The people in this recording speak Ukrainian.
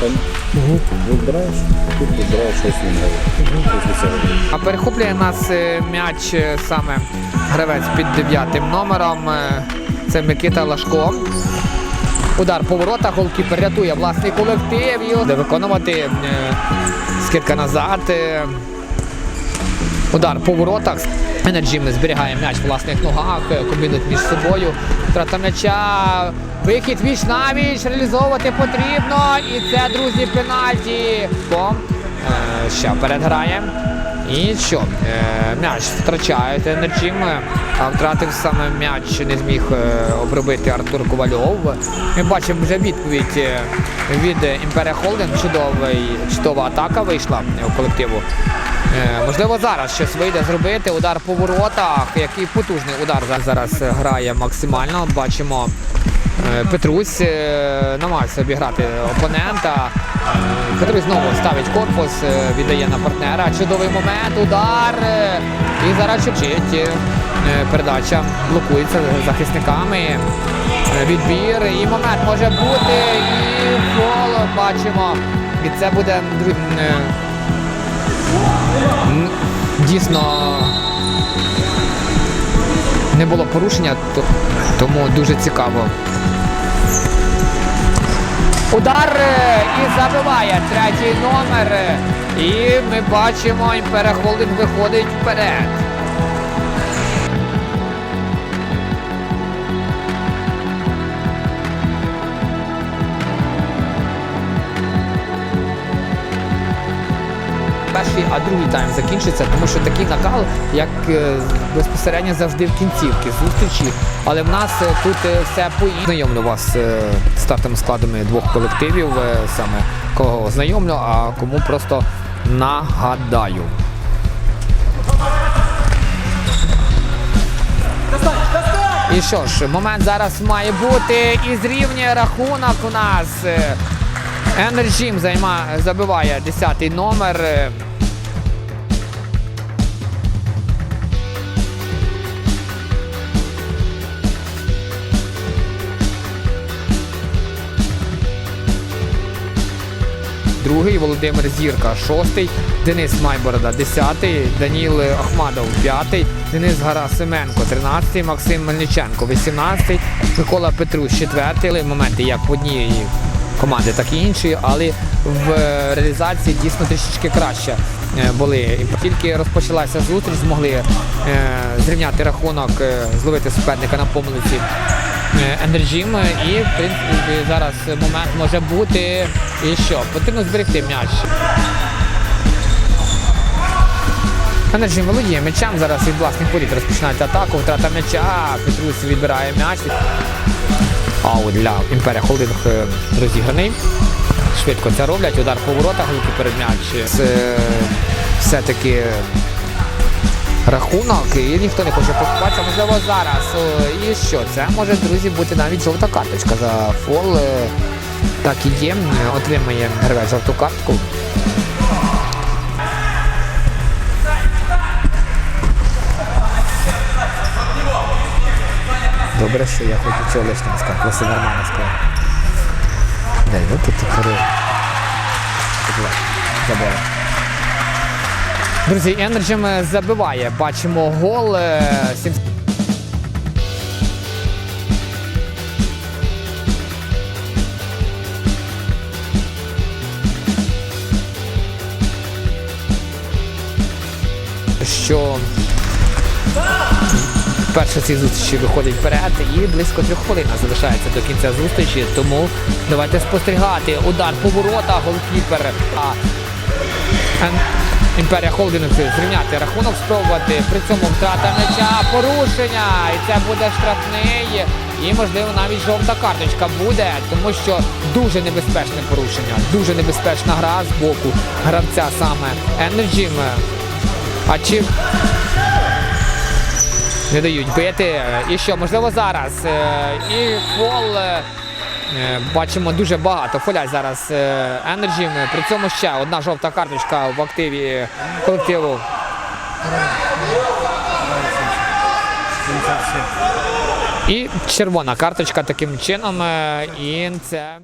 Там вибираєш, тут вибираєш щось інше. А перехоплює нас е, м'яч е, саме гравець під дев'ятим номером. Е, Це Микита Лашко. Удар по воротах, голкіпер рятує власний колектив. де виконувати скидка назад. Удар по воротах. Енерджі зберігає м'яч в власних ногах, е, комбінують між собою. Втрата м'яча. Вихід віч на віч, реалізовувати потрібно. І це, друзі, пенальті. Бом. Е, Ще вперед грає. І що? Е, М'яч втрачають Енерджім. Втратив саме м'яч, не зміг обробити Артур Ковальов. Ми бачимо вже відповідь від Імперія Холдинг. Чудовий, чудова атака вийшла у колективу. Е, Можливо, зараз щось вийде зробити. Удар по воротах. Який потужний удар за- зараз грає максимально. Бачимо. е, Петрусь е, намагається обіграти опонента. Петрусь знову ставить корпус, віддає на партнера. Чудовий момент, удар. І зараз чуть-чуть е, передача блокується захисниками. Відбір. І момент може бути. І фол бачимо. І це буде Дійсно не було порушення, тому дуже цікаво. Удар е, і забиває третій номер. І ми бачимо, імперахолдинг виходить вперед. Перший, а другий тайм закінчиться, тому що такий накал, як е, безпосередньо завжди в кінцівці зустрічі. Але в нас е, тут е, все по Знайомлю вас з стартовими складами двох колективів, саме кого знайомлю, а кому просто нагадаю. І що ж, момент зараз має бути і зрівнює рахунок у нас. Енерджім забиває 10-й номер. Другий Володимир Зірка, шостий, Денис Майборода, десятий, Даніл Ахмадов, п'ятий, Денис Гарасименко, тринадцятий, Максим Мельниченко, вісімнадцятий, Микола Петрусь, четвертий. Моменти як в одній команди, так і іншої, але в реалізації дійсно трішечки краще е, були. Тільки розпочалася зустріч, змогли е, зрівняти рахунок, е, зловити суперника на помилці. Енерджім і в принципі зараз момент може бути. І що? Потрібно зберегти м'яч. Енерджім володіє м'ячем. Зараз від власних воріт розпочинають атаку. Втрата м'яча. Петрусь відбирає м'яч. Аут для Імперія Холдинг е, розіграний. Швидко це роблять. Удар по воротах, перед м'яч. Все-таки рахунок і ніхто не хоче поступатися. Можливо, зараз. І що? Це може, друзі, бути навіть жовта карточка за фол. Е, Так і є. Отримає гравець жовту картку. Добре, що я хоч цього лишнього сказав. Просто нормально сказав. Дай, ну тут тепер. Забив. Друзі, Енерджем забиває. Бачимо гол. е, Що перша ці зустрічі виходить вперед і близько трьох хвилин залишається до кінця зустрічі. Тому давайте спостерігати. Удар по воротах, голкіпер. Імперія Холдинг зрівняти рахунок, спробувати. При цьому втрата м'яча, порушення. І це буде штрафний. І, можливо, навіть жовта карточка буде, тому що дуже небезпечне порушення, дуже небезпечна гра з боку гравця саме Energy. А чи не дають бити. І що, можливо, зараз. Е, І фол. Е, Е, Бачимо дуже багато. Фоляй зараз Енерджі. При цьому ще одна жовта карточка в активі колективу. І червона карточка таким чином. е, І це.